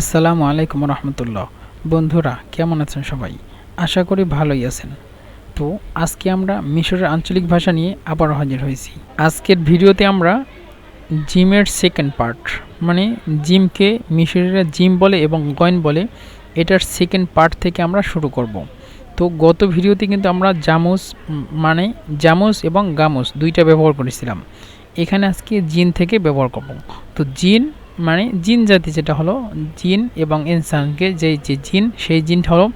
আসসালামু আলাইকুম রহমতুল্লাহ। বন্ধুরা, কেমন আছেন সবাই? আশা করি ভালোই আছেন। তো আজকে আমরা মিশরের আঞ্চলিক ভাষা নিয়ে আবার হাজির হয়েছি। আজকের ভিডিওতে আমরা জিমের সেকেন্ড পার্ট মানে জিমকে মিশরেরা জিম বলে এবং গয়েন বলে এটার সেকেন্ড পার্ট থেকে আমরা শুরু করব। তো গত ভিডিওতে কিন্তু আমরা জামুস মানে জামুস এবং গামুস দুইটা ব্যবহার করেছিলাম। এখানে আজকে জিন থেকে ব্যবহার করব। তো জিন মানে জিন জাতি যেটা হলো, জিন এবং ইনসানকে যে যে জিন, সেই জিনটা হলো,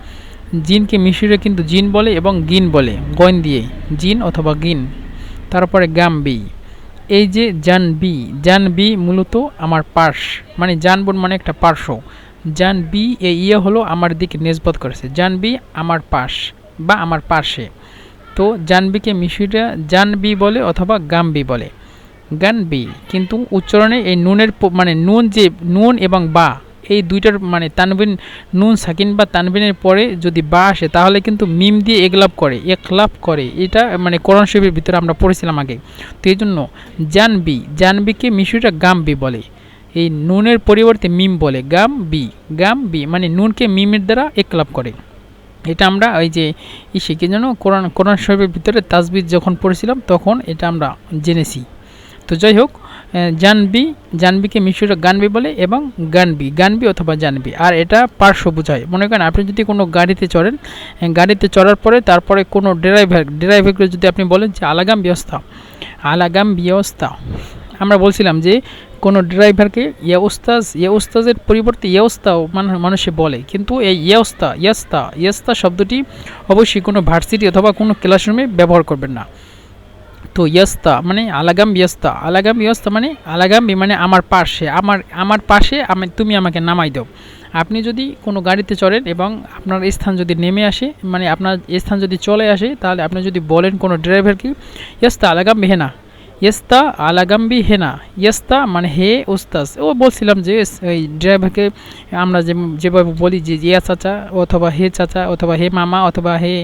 জিনকে মিশরে কিন্তু জিন বলে এবং গিন বলে, গইন দিয়ে জিন অথবা গিন। তারপরে গামবি। এই যে জানবি জানবি মূলত আমার পার্শ মানে জানবন মানে একটা পার্শ্ব। জানবি এই ইয়ে হলো আমার দিকে নেসবত করেছে। জানবি আমার পাশ বা আমার পাশে। তো জানবিকে মিশরিরা জানবি বলে অথবা গামবি বলে। গানবি কিন্তু উচ্চারণে এই নুনের মানে নুন যে, নুন এবং বা, এই দুইটার মানে তানবিন, নুন, সাকিন বা তানবিনের পরে যদি বা আসে, তাহলে কিন্তু মিম দিয়ে একলাপ করে একলাপ করে, এটা মানে কোরআন শরীফের ভিতরে আমরা পড়েছিলাম আগে। তো এই জন্য জানবি জানবিকে মিশরিরা গামবি বলে। এই নুনের পরিবর্তে মিম বলে, গাম বি গাম বি মানে নুনকে মিমের দ্বারা একলাপ করে। এটা আমরা ওই যে ইসে, কি যেন কোরআন কোরআন শরীফের ভিতরে তাজবিদ যখন পড়েছিলাম, তখন এটা আমরা জেনেছি। তো যাই হোক জানবি, জানবিকে মিশরে গানবি বলে এবং গানবি গানবি অথবা জানবি। আর এটা পার্শ্ব বোঝায়। মনে করেন আপনি যদি কোনো গাড়িতে চড়েন গাড়িতে চড়ার পরে তারপরে কোনো ড্রাইভার, ড্রাইভারকে যদি আপনি বলেন যে আলাগাম ব্যবস্থা আলাগাম ব্যবস্থা। আমরা বলছিলাম যে কোনো ড্রাইভারকে ইয়স্তাজ ইয়স্তাজের পরিবর্তে ইয়স্তাও মানুষে বলে। কিন্তু এই ইয়স্তা ইয়স্তা ইয়স্তা শব্দটি অবশ্যই কোনো ভার্সিটি অথবা কোনো ক্লাসরুমে ব্যবহার করবেন না। তো ইয়স্তা মানে আলাগাম ইয়স্তা। আলাগাম ইয়স্তা মানে আলাগাম বি মানে আমার পাশে। আমার আমার পাশে আমি, তুমি আমাকে নামাই দাও। আপনি যদি কোনো গাড়িতে চড়েন এবং আপনার স্থান যদি নেমে আসে মানে আপনার স্থান যদি চলে আসে, তাহলে আপনি যদি বলেন কোনো ড্রাইভারকে, ইয়স্তা আলাগাম বিহেনা ইয়স্তা আলাগাম্বি হেনা ইয়স্তা মানে হে উস্তাজ ও বলছিলাম যে এই ড্রাইভারকে আমরা যেভাবে বলি যে, ইয়া চাচা অথবা হে চাচা অথবা হে মামা অথবা হে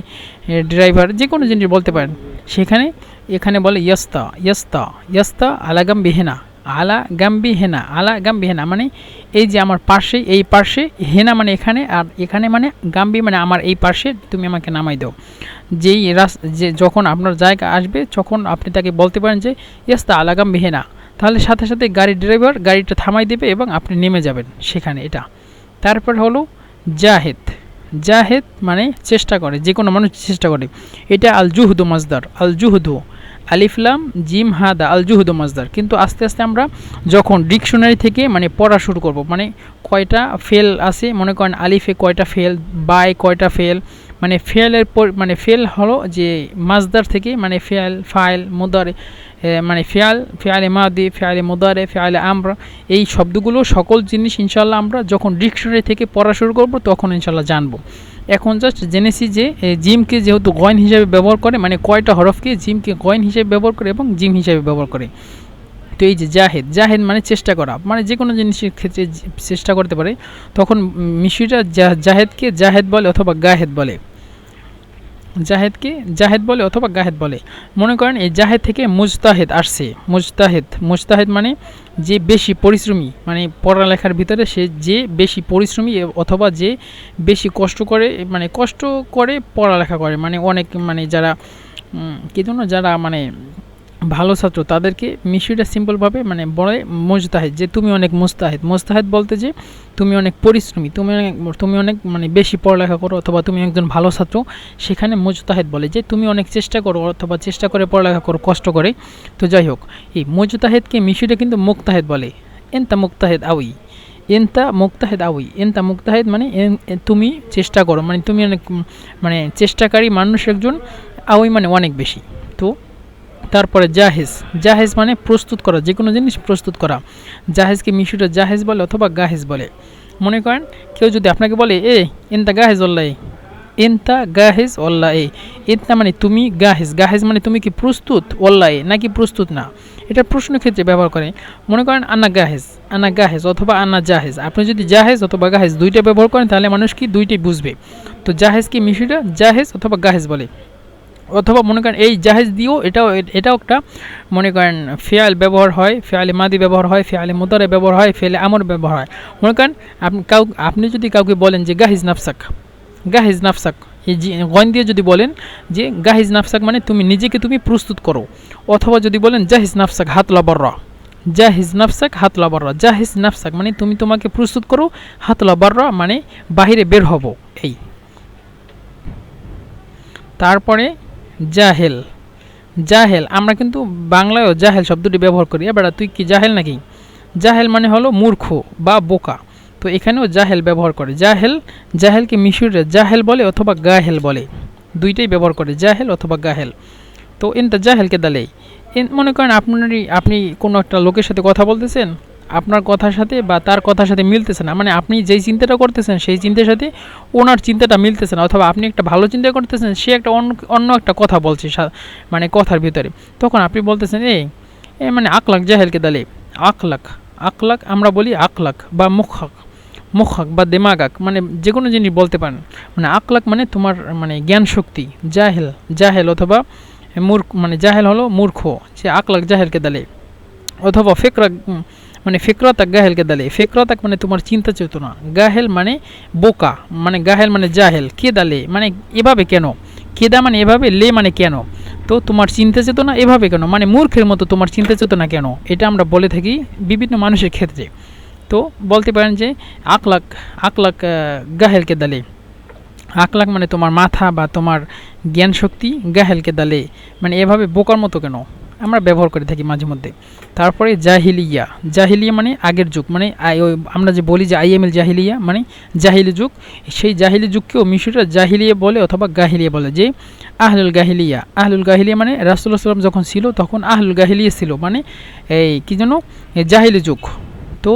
ড্রাইভার, যে কোনো জিনিস বলতে পারেন। সেখানে এখানে বলে ইয়স্তা ইয়স্তা ইয়স্তা আলাগাম্বি হেনা আলা গাম্বি হেনা আলা গাম্বি হেনা মানে এই যে আমার পাশে, এই পাশে, হেনা মানে এখানে আর এখানে মানে গাম্বি মানে আমার এই পাশে, তুমি আমাকে নামাই দাও। যেই রাস, যে যখন আপনার জায়গা আসবে তখন আপনি তাকে বলতে পারেন যে ইয়েস্তা আলাগাম বেহেনা তাহলে সাথে সাথে গাড়ির ড্রাইভার গাড়িটা থামাই দেবে এবং আপনি নেমে যাবেন সেখানে এটা। তারপর হলো জাহেদ জাহেদ মানে চেষ্টা করে যে কোনো মানুষ চেষ্টা করে। এটা আল জুহুদু মাজদার আল জুহুদু আলিফলাম জিম, হাদা আল জুহুদু মাজদার। কিন্তু আস্তে আস্তে আমরা যখন ডিকশনারি থেকে মানে পড়া শুরু করব মানে কয়টা ফেল আছে, মনে করেন আলিফে কয়টা ফেল বাই কয়টা ফেল মানে ফেলের মানে ফেল হলো যে মাজদার থেকে মানে ফেল, ফাইল, মুদারে মানে ফেয়াল ফেয়ালে মাদি ফেয়ালে মুদারে ফেয়ালে আমরা, এই শব্দগুলো সকল জিনিস ইনশাল্লাহ আমরা যখন ডিকশনারি থেকে পড়া শুরু করব, তখন ইনশাল্লাহ জানব। এখন জাস্ট জেনেছি যে জিমকে যেহেতু গয়েন হিসাবে ব্যবহার করে মানে কয়টা হরফকে জিমকে গয়েন হিসেবে ব্যবহার করে এবং জিম হিসাবে ব্যবহার করে। তো এই যে জাহেদ জাহেদ মানে চেষ্টা করা মানে যে কোনো জিনিসের ক্ষেত্রে চেষ্টা করতে পারে, তখন মিশিরা জাহেদকে জাহেদ বলে অথবা গাহেদ বলে। জাহেদকে জাহেদ বলে অথবা গাহেদ বলে। মনে করেন এই জাহেদ থেকে মুজতাহেদ আসছে। মুজতাহেদ মুজতাহেদ মানে যে বেশি পরিশ্রমী মানে পড়ালেখার ভিতরে সে যে বেশি পরিশ্রমী অথবা যে বেশি কষ্ট করে মানে কষ্ট করে পড়ালেখা করে। মানে অনেক মানে যারা কী জন্য যারা মানে ভালো ছাত্র, তাদেরকে মিশিটা সিম্পলভাবে মানে বলে মুজতাহেদ, যে তুমি অনেক মোস্তাহেদ মোস্তাহেদ বলতে যে তুমি অনেক পরিশ্রমী, তুমি অনেক তুমি অনেক মানে বেশি পড়ালেখা করো অথবা তুমি একজন ভালো ছাত্র, সেখানে মুজতাহেদ বলে যে তুমি অনেক চেষ্টা করো অথবা চেষ্টা করে পড়ালেখা করো, কষ্ট করে। তো যাই হোক, এই মুজতাহেদকে মিশিটা কিন্তু মুক্তাহেদ বলে। এনতা মুক্তাহেদ আউই, এনতা মুক্তাহেদ আউই, এনতা মুক্তাহেদ মানে তুমি চেষ্টা করো মানে তুমি অনেক মানে চেষ্টাকারী মানুষ একজন, আউই মানে অনেক বেশি। তো তারপরে জাহেজ। জাহেজ মানে প্রস্তুত করা যে কোনো জিনিস প্রস্তুত করা। জাহেজকে মিশুটা জাহেজ বলে অথবা গাহেজ বলে। মনে করেন, কেউ যদি আপনাকে বলে, এ, এনতা গাহেজ অল্লাহ এনতা গাহেজ অল্লাহ এ এনতা মানে তুমি গাহেজ। গাহেজ মানে তুমি কি প্রস্তুত অল্লাহ এ নাকি প্রস্তুত না? এটা প্রশ্ন ক্ষেত্রে ব্যবহার করে মনে করেন, আনা গাহেজ। আনা গাহেজ অথবা আনা জাহেজ। আপনি যদি জাহেজ অথবা গাহেজ দুইটা ব্যবহার করেন, তাহলে মানুষ কি দুইটাই বুঝবে? তো জাহেজ কি মিশুটা জাহেজ অথবা গাহেজ বলে। অথবা মনে করেন এই জাহেজ দিয়েও এটাও এটাও একটা, মনে করেন ফেয়াল ব্যবহার হয়, ফেয়ালে মাদি ব্যবহার হয়, ফেয়ালে মোতারে ব্যবহার হয়, ফেয়ালে আমর ব্যবহার হয়। মনে করেন আপনি কাউ, আপনি যদি কাউকে বলেন যে গাহিজ নাফসাক গাহিজ নাফসাক, এই গন দিয়ে যদি বলেন যে গাহিজ নাফসাক মানে তুমি নিজেকে তুমি প্রস্তুত করো, অথবা যদি বলেন জাহিজ নাফসাক হাত লাবররা, জাহিজ নাফসাক হাত লাবররা, জাহিজ নাফসাক মানে তুমি তোমাকে প্রস্তুত করো, হাত লাবররা মানে বাহিরে বের হব, এই। তারপরে জাহেল। জাহেল, আমরা কিন্তু বাংলায়ও জাহেল শব্দটি ব্যবহার করি। এবার তুই কি জাহেল নাকি? জাহেল মানে হলো মূর্খ বা বোকা। তো এখানেও জাহেল ব্যবহার করে। জাহেল জাহেলকে মিশরে জাহেল বলে অথবা গাহেল বলে? দুইটাই ব্যবহার করে, জাহেল অথবা গাহেল। তো ইনতা জাহেলকে দালে মনে করেন আপনারই, আপনি কোনো একটা লোকের সাথে কথা বলতেছেন আপনার কথার সাথে বা তার কথার সাথে মিলতেছে না। মানে আপনি যেই চিন্তাটা করতেছেন, সেই চিন্তার সাথে ওনার চিন্তাটা মিলতেছে না। অথবা আপনি একটা ভালো চিন্তা করতেছেন, সে একটা অন্য একটা কথা বলছে মানে কথার ভিতরে। তখন আপনি বলতেছেন, এই, এ মানে আকলাক জাহেলকে দালে। আকলাক আকলাক আমরা বলি আকলাক বা মুখাক মুখাক বা দেমাগাক। মানে যে কোনো জিনিস বলতে পারেন। মানে আকলাক মানে তোমার মানে জ্ঞান শক্তি, জাহেল জাহেল অথবা মূর্খ মানে জাহেল হলো মূর্খ, সে আকলাক জাহেলকে দালে। অথবা ফেকরা মানে ফিক্রতাক গাহেলকে দালে। ফিক্রতাক মানে তোমার চিন্তা চেতনা। গাহেল মানে বোকা মানে গাহেল মানে জাহেল। কে দালে? মানে এভাবে কেন? কেদা মানে এভাবে, লে মানে কেন? তো তোমার চিন্তা চেতনা এভাবে কেন? মানে মূর্খের মতো তোমার চিন্তা চেতনা কেন? এটা আমরা বলে থাকি বিভিন্ন মানুষের ক্ষেত্রে। তো বলতে পারেন যে আকলাক আকলাক গাহেলকে দালে। আকলাক মানে তোমার মাথা বা তোমার জ্ঞান শক্তি গাহেলকে দালে। মানে এভাবে বোকার মতো কেন? আমরা ব্যবহার করে থাকি মাঝে মধ্যে। তারপরে জাহিলিয়া। জাহিলিয়া মানে আগের যুগ মানে আমরা যে বলি যে আইএমএল জাহিলিয়া মানে জাহিলি যুগ। সেই জাহিলি যুগকেও মিশরীরা জাহিলিয়া বলে অথবা গাহিলিয়া বলে যে আহলুল গাহিলিয়া। আহলুল গাহিলিয়া মানে রাসুল্লাহ সাল্লাম যখন ছিল, তখন আহলুল গাহিলিয়া ছিল মানে এই কী যেন জাহিলি যুগ। তো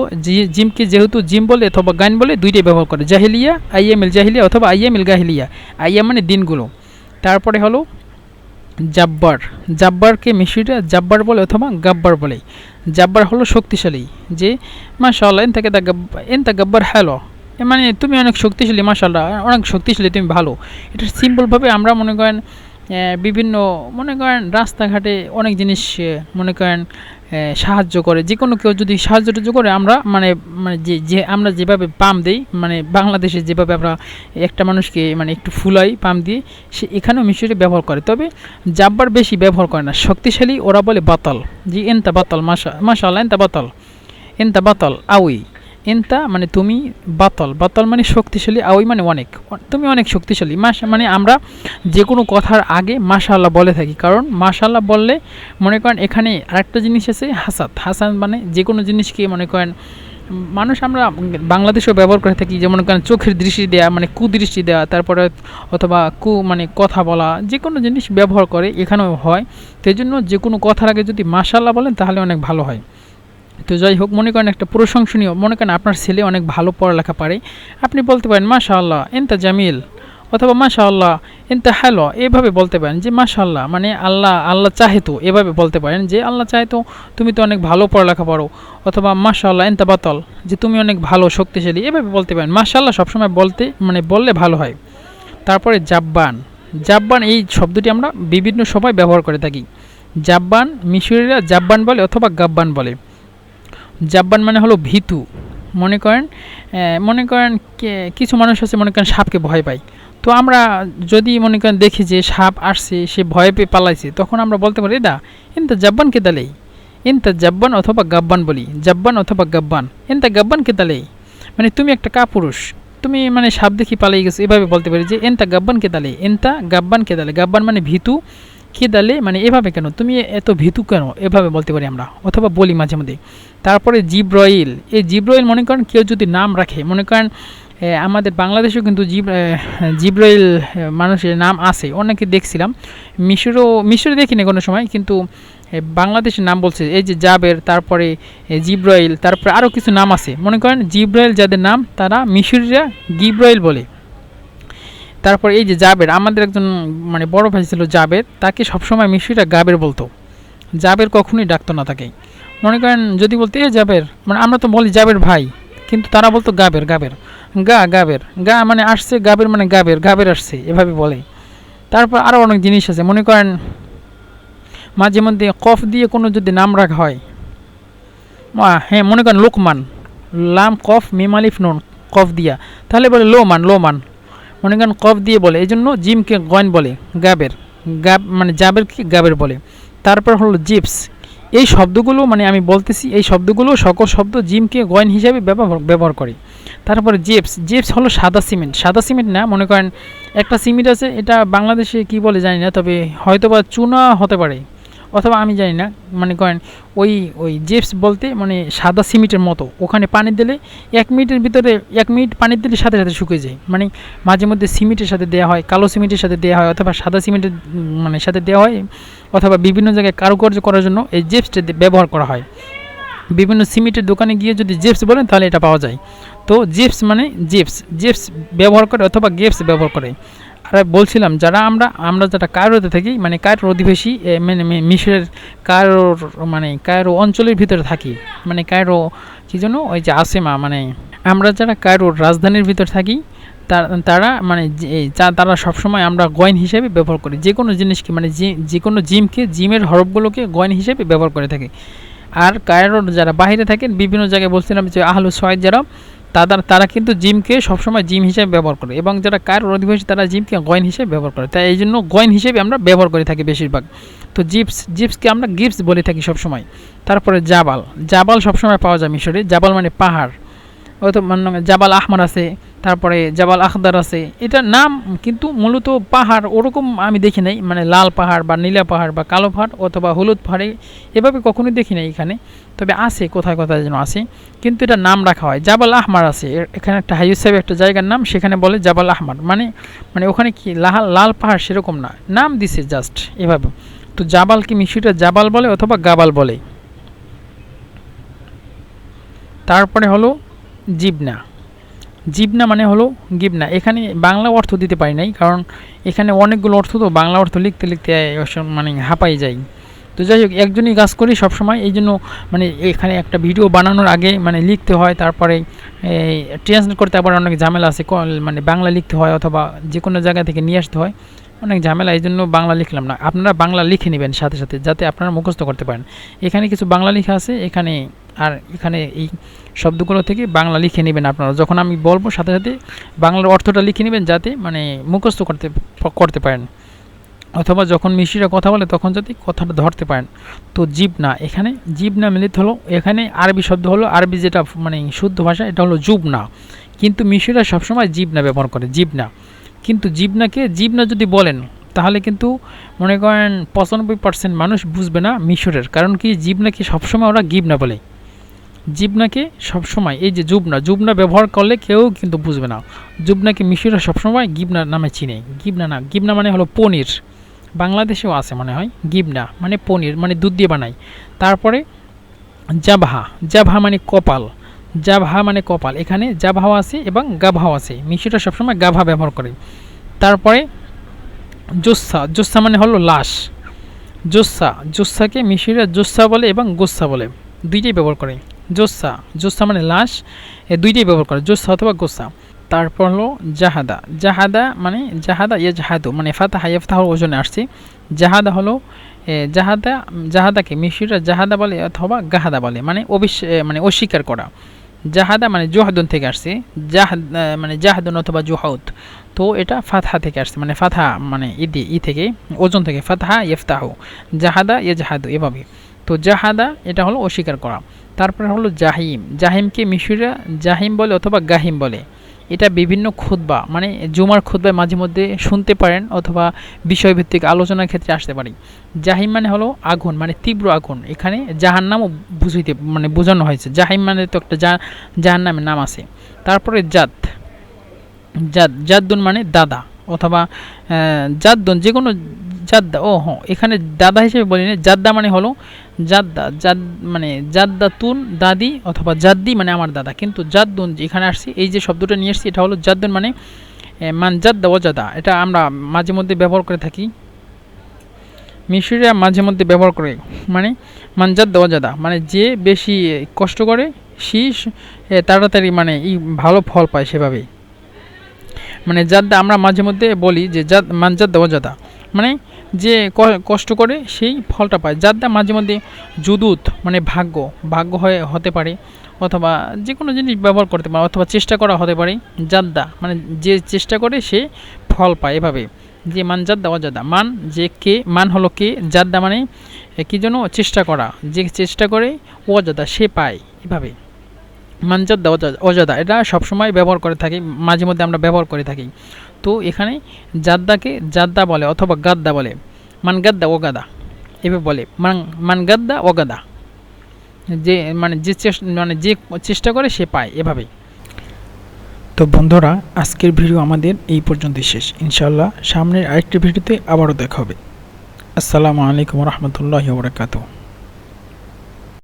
জিমকে যেহেতু জিম বলে অথবা গান বলে, দুইটাই ব্যবহার করে। জাহিলিয়া, আইএমএল জাহিলিয়া অথবা আইএমএল গাহিলিয়া। আইএম মানে দিনগুলো। তারপরে হলো জাব্বার। জাব্বারকে মিশরিরা জাব্বার বলে অথবা গাব্বার বলে। জাব্বার হলো শক্তিশালী, যে মাশাল্লাহ এন থেকে এন তা গাব্বার হ্যালো। মানে তুমি অনেক শক্তিশালী মাশাল্লাহ অনেক শক্তিশালী, তুমি ভালো। এটা সিম্পলভাবে আমরা মনে করেন বিভিন্ন, মনে করেন রাস্তাঘাটে অনেক জিনিস মনে করেন সাহায্য করে। যে কোনো কেউ যদি সাহায্য টাহায্য করে, আমরা মানে মানে যে যে, আমরা যেভাবে পাম দিই মানে বাংলাদেশে যেভাবে আমরা একটা মানুষকে মানে একটু ফুলাই পাম দিয়ে, সে এখানেও মিশরে ব্যবহার করে। তবে জাব্বার বেশি ব্যবহার করে না। শক্তিশালী, ওরা বলে বাতাল। জি, এনতা বাতাল মাসা মাসা আল্লাহ এনতা বাতাল। এনতা বাতাল, আউই। এনতা মানে তুমি বাতল। বাতল মানে শক্তিশালী আওই মানে অনেক। তুমি অনেক শক্তিশালী। মাস মানে আমরা যে কোনো কথার আগে মাশাল্লাহ বলে থাকি। কারণ মাশাল্লাহ বললে মনে করেন এখানে আরেকটা জিনিস আছে হাসাত হাসান মানে যে কোনো জিনিসকে মনে করেন মানুষ আমরা বাংলাদেশেও ব্যবহার করে থাকি যেমন করেন চোখের দৃষ্টি দেওয়া মানে কুদৃষ্টি দেওয়া তারপরে অথবা কু মানে কথা বলা যে কোনো জিনিস ব্যবহার করে এখানেও হয়। সেই জন্য যে কোনো কথার আগে যদি মাশাল্লাহ বলেন, তাহলে অনেক ভালো হয়। তো যাই হোক, মনে করেন একটা প্রশংসনীয়, মনে করেন আপনার ছেলে অনেক ভালো পড়ালেখা পারে। আপনি বলতে পারেন মাশা আল্লাহ এনতা জামিল। অথবা মাশা আল্লাহ এনতা হ্যালো এভাবে বলতে পারেন যে মাশা আল্লাহ মানে আল্লাহ আল্লাহ চাহে তো। এভাবে বলতে পারেন যে, আল্লাহ চাহে তো, তুমি তো অনেক ভালো পড়ালেখা পারো। অথবা মাশা আল্লাহ এনতা বাতল। যে, তুমি অনেক ভালো, শক্তিশালী। এভাবে বলতে পারেন। মাশা আল্লাহ সবসময় বলতে মানে বললে ভালো হয়। তারপরে জাব্বান। জাব্বান, এই শব্দটি আমরা বিভিন্ন সময় ব্যবহার করে থাকি। জাব্বান মিশরীরা জাব্বান বলে অথবা গাব্বান বলে। জাব্বান মানে হলো ভীতু। মনে করেন মনে করেন কিছু মানুষ আছে, মনে করেন সাপকে ভয় পায়। তো আমরা যদি মনে করেন দেখি যে সাপ আসছে, সে ভয় পেয়ে পালাইছে, তখন আমরা বলতে পারি দা ইনতা জাব্বানকে দালেই ইনতা জাব্বান অথবা গাব্বান বলি, জাব্বান অথবা গাব্বান ইনতা গাব্বানকে দালেই মানে তুমি একটা কাপুরুষ, তুমি মানে সাপ দেখি পালিয়ে গেছো। এভাবে বলতে পারি যে, এনতা গাব্বানকে দালে এনতা গাব্বানকে দালে গাব্বান মানে ভীতু কে দালে? মানে এভাবে কেন? তুমি এত ভীতু কেন? এভাবে বলতে পারি আমরা, অথবা বলি মাঝে মধ্যে। তারপরে জিব্রয়েল এই জিব্রয়েল মনে করেন কেউ যদি নাম রাখে, মনে করেন আমাদের বাংলাদেশেও কিন্তু জিব জিব্রয়েল মানুষের নাম আছে। অনেকে দেখছিলাম, মিশরও, মিশরে দেখিনি কোনো সময়, কিন্তু বাংলাদেশের নাম বলছে। এই যে জাবের, তারপরে জিব্রয়েল তারপরে আরও কিছু নাম আছে। মনে করেন জিব্রয়েল যাদের নাম, তারা মিশরিরা গিব্রয়েল বলে। তারপর এই যে জাবের, আমাদের একজন মানে বড় ভাই ছিল জাবের, তাকে সবসময় মিশরিরা গাবের বলতো। জাবের কখনোই ডাকতো না তাকে। মনে করেন যদি বলতে, এ জাবের মানে আমরা তো বলি জাবের ভাই, কিন্তু তারা বলতো গাবের গাবের। গা গাবের। গা মানে আসছে, গাবের মানে গাবের গাবের আসছে, এভাবে বলে। তারপর আরও অনেক জিনিস আছে। মনে করেন, মাঝে মধ্যে কফ দিয়ে কোনো যদি নাম রাখা হয় হ্যাঁ মনে করেন লোকমান, লাম, কফ মেমালিফ নুন, কফ দিয়া, তাহলে বলে লো মান লো মান করেন কফ দিয়ে বলে এই জন্য জিমকে গয়েন বলে গাবের গাব মানে জাবেরকে গাবের বলে। তারপর হলো জিপস। এই শব্দগুলো মানে আমি বলতেছি, এই শব্দগুলো সকল শব্দ জিমকে গয়েন হিসাবে ব্যবহার ব্যবহার করে। তারপরে জিপস জিপস হলো সাদা সিমেন্ট। সাদা সিমেন্ট না, মনে করেন একটা সিমেন্ট আছে, এটা বাংলাদেশে কি বলে জানি না, তবে হয়তো বা চুনা হতে পারে। অথবা আমি জানি না মানে করেন, ওই ওই জেপস বলতে মানে সাদা সিমেন্টের মতো, ওখানে পানি দিলে এক মিনিটের ভিতরে, এক মিনিট পানি দিলে সাথে সাথে শুকিয়ে যায়। মানে মাঝে মধ্যে সিমেন্টের সাথে দেওয়া হয়, কালো সিমেন্টের সাথে দেওয়া হয়, অথবা সাদা সিমেন্টের মানে সাথে দেওয়া হয়, অথবা বিভিন্ন জায়গায় কারুকার্য করার জন্য এই জেপসটা ব্যবহার করা হয়। বিভিন্ন সিমেন্টের দোকানে গিয়ে যদি জেপস বলেন, তাহলে এটা পাওয়া যায়। তো জেপস মানে জেপস জেপস ব্যবহার করে অথবা গেপস ব্যবহার করে। আর বলছিলাম যারা আমরা আমরা যারা কায়রোতে থাকি মানে কায়রোর অধিবাসী এ, মানে মিশরের কায়রোর মানে কায়রো অঞ্চলের ভিতরে থাকি। মানে কায়রো কী জন্য ওই যে আসেমা মানে আমরা যারা কায়রোর রাজধানীর ভিতর থাকি তার- মানে তারা সবসময় আমরা গয়ন হিসেবে ব্যবহার করি। যে কোনো জিনিসকে মানে যে যে কোনো জিমকে জিমের হরফগুলোকে গয়ন হিসেবে ব্যবহার করে থাকে। আর কায়রোর যারা বাইরে থাকেন বিভিন্ন জায়গায় বলছিলাম যে আহলু সয়েদ যারা তারা তারা কিন্তু জিমকে সবসময় জিম হিসেবে ব্যবহার করে এবং যারা কায়রোর অধিবাসী তারা জিমকে গয়েন হিসেবে ব্যবহার করে। তাই এই জন্য গয়েন হিসেবে আমরা ব্যবহার করে থাকি বেশিরভাগ। তো জিপস, জিপসকে আমরা গিপস বলে থাকি সবসময়। তারপরে জাবাল। জাবাল সবসময় পাওয়া যায় মিশরে। জাবাল মানে পাহাড়। জাবাল আহমার আছে, তারপরে জাবাল আখদার আছে। এটা নাম কিন্তু মূলত পাহাড়, ওরকম আমি দেখি নাই মানে লাল পাহাড় বা নীলা পাহাড় বা কালো পাহাড় অথবা হলুদ পাহাড়ে এভাবে কখনোই দেখি নাই এখানে। তবে আছে, কোথায় কোথায় যেন আছে। কিন্তু এটা নাম রাখা হয়, জাবাল আহমার আছে। এখানে একটা হাইউ সাহেব একটা জায়গার নাম, সেখানে বলে জাবাল আহমার। মানে মানে ওখানে কি লাল লাল পাহাড় সেরকম না। নাম দিছে জাস্ট এভাবে। তো জাবাল কি মিশিটা জাবাল বলে অথবা গাবাল বলে? তারপরে হলো জিবনা। জিবনা মানে হলো গিবনা। এখানে বাংলা অর্থ দিতে পারি নাই, কারণ এখানে অনেকগুলো অর্থ তো বাংলা অর্থ লিখতে লিখতে মানে হাঁপাই যাই তো যাই হোক, একজনই কাজ করি সবসময়, এই জন্য মানে এখানে একটা ভিডিও বানানোর আগে মানে লিখতে হয়, তারপরে ট্রান্সলেট করতে আবার অনেক ঝামেলা আছে মানে বাংলা লিখতে হয় অথবা যে কোনো জায়গা থেকে নিয়ে আসতে হয়, অনেক ঝামেলা, এই জন্য বাংলা লিখলাম না। আপনারা বাংলা লিখে নেবেন সাথে সাথে, যাতে আপনারা মুখস্থ করতে পারেন। এখানে কিছু বাংলা লেখা আছে, এখানে আর এখানে এই শব্দগুলো থেকে বাংলা লিখে নেবেন আপনারা। যখন আমি বলব সাথে সাথে বাংলার অর্থটা লিখে নেবেন যাতে মানে মুখস্থ করতে করতে পারেন। অথবা যখন মিশিরা কথা বলে তখন যাতে কথাটা ধরতে পারেন। তো জীব না এখানে জীব না মিলিত হলো, এখানে আরবি শব্দ হলো, আরবি যেটা মানে শুদ্ধ ভাষা, এটা হলো জুব না কিন্তু মিশিরা সবসময় জীব না ব্যবহার করে জীব না কিন্তু জিবনাকে, জিবনা যদি বলেন, তাহলে কিন্তু মনে করেন পঁচানব্বই পার্সেন্ট মানুষ বুঝবে না মিশরের। কারণ কি, জিবনাকে সবসময় ওরা গিবনা বলে। জিবনাকে সবসময়, এই যে জুবনা জুবনা ব্যবহার করলে কেউ কিন্তু বুঝবে না। জুবনাকে মিশরা সবসময় গিবনা নামে চিনে। গিবনা না, গিবনা মানে হলো পনির। বাংলাদেশেও আছে মনে হয়, গিবনা মানে পনির মানে দুধ দিয়ে বানায়। তারপরে জাভা জাভা মানে কপাল। জাভা মানে কপাল, এখানে জাভাও আছে এবং গাভাও আছে। মিশিরা সবসময় গাভা ব্যবহার করে। তারপরে জোসা জোসা মানে হলো লাশ। জোসা জোসাকে মিশিরা জোসা বলে এবং গোসা বলে। দুইটাই ব্যবহার করে। জোসা জোসা মানে লাশ, এ দুইটাই ব্যবহার করে, জোসা অথবা গোসা। তারপর হলো জাহাদা জাহাদা মানে জাহাদা ইয়ে জাহাদু মানে ফাতাহা ইফতাহর ওজনে আসছে। জাহাদা হলো জাহাদা, জাহাদাকে মিশিরা জাহাদা বলে অথবা গাহাদা বলে মানে অবিশ মানে অস্বীকার করা। জাহাদা মানে জোহাদুন থেকে আসছে জাহাদ মানে জাহাদুন অথবা জোহাউদ তো এটা ফাতহা থেকে আসছে মানে ফাতহা মানে ইদি, ই থেকে, ওজন থেকে, ফাতহা ইফতাহু জাহাদা ইয়ে জাহাদু এভাবে। তো জাহাদা এটা হলো অস্বীকার করা। তারপরে হলো জাহিম। জাহিমকে মিশরিরা জাহিম বলে অথবা গাহিম বলে। এটা বিভিন্ন খুতবা মানে জুমার খুতবায় মাঝে মধ্যে শুনতে পারেন অথবা বিষয়ভিত্তিক আলোচনার ক্ষেত্রে আসতে পারি জাহিম মানে হলো আগুন মানে তীব্র আগুন। এখানে জাহান্নামও বুঝিতে মানে বোঝানো হয়েছে। জাহিম মানে তো একটা জা জাহান্নামের নাম আছে। তারপরে জাত। জাদ জাদ্দুন মানে দাদা। অথবা জাদ্দুন যে কোনো জাদ্দা, ও হ্যাঁ এখানে দাদা হিসেবে বলি না, জাদ্দা মানে হলো জাদ্দা, জাদ মানে জাদ্দা তুন দাদি অথবা জাদ্দি মানে আমার দাদা। কিন্তু জাদ্দুন এখানে আসছি, এই যে শব্দটা নিয়ে এসেছি, এটা হলো জাদ্দুন মানে মান জাদ্দা ওজাদা এটা আমরা মাঝে মধ্যে ব্যবহার করে থাকি। মিশরিয়া মাঝে মধ্যে ব্যবহার করে মানে মানজাদ ওজাদা মানে যে বেশি কষ্ট করে, শীষ তাড়াতাড়ি মানে ই, ভালো ফল পায় সেভাবেই। মানে জাদ্দা আমরা মাঝে মধ্যে বলি যে জাদ মান জাদ্দা অজাদা মানে যে কষ্ট করে সেই ফলটা পায়। জাদ্দা মাঝে মধ্যে জুদুত মানে ভাগ্য ভাগ্য হয়ে, হতে পারে, অথবা যে কোনো জিনিস ব্যবহার করতে পারে, অথবা চেষ্টা করা হতে পারে জাদ্দা মানে যে চেষ্টা করে সে ফল পায় এভাবে। যে মান জাদ্দা অজাদা মান যে কে, মান হলো কে জাদ্দা মানে কি জন্য চেষ্টা করা। যে চেষ্টা করে অজাদা সে পায় এভাবে। মানজাদ্দা অজা- অজাদা এটা সবসময় ব্যবহার করে থাকি, মাঝে মধ্যে আমরা ব্যবহার করে থাকি। তো এখানে জাদ্দাকে জাদ্দা বলে অথবা গাদ্দা বলে। মান গাদ্দা ও গাদা। এভাবে বলে। মান মান গাদ্দা ও গাদা। যে মানে যে মানে যে চেষ্টা করে সে পায় এভাবেই। তো বন্ধুরা, আজকের ভিডিও আমাদের এই পর্যন্তই শেষ। ইনশাল্লাহ সামনের আরেকটি ভিডিওতে আবারও দেখা হবে। আসসালামু আলাইকুম রহমতুল্লাহ বরকাতু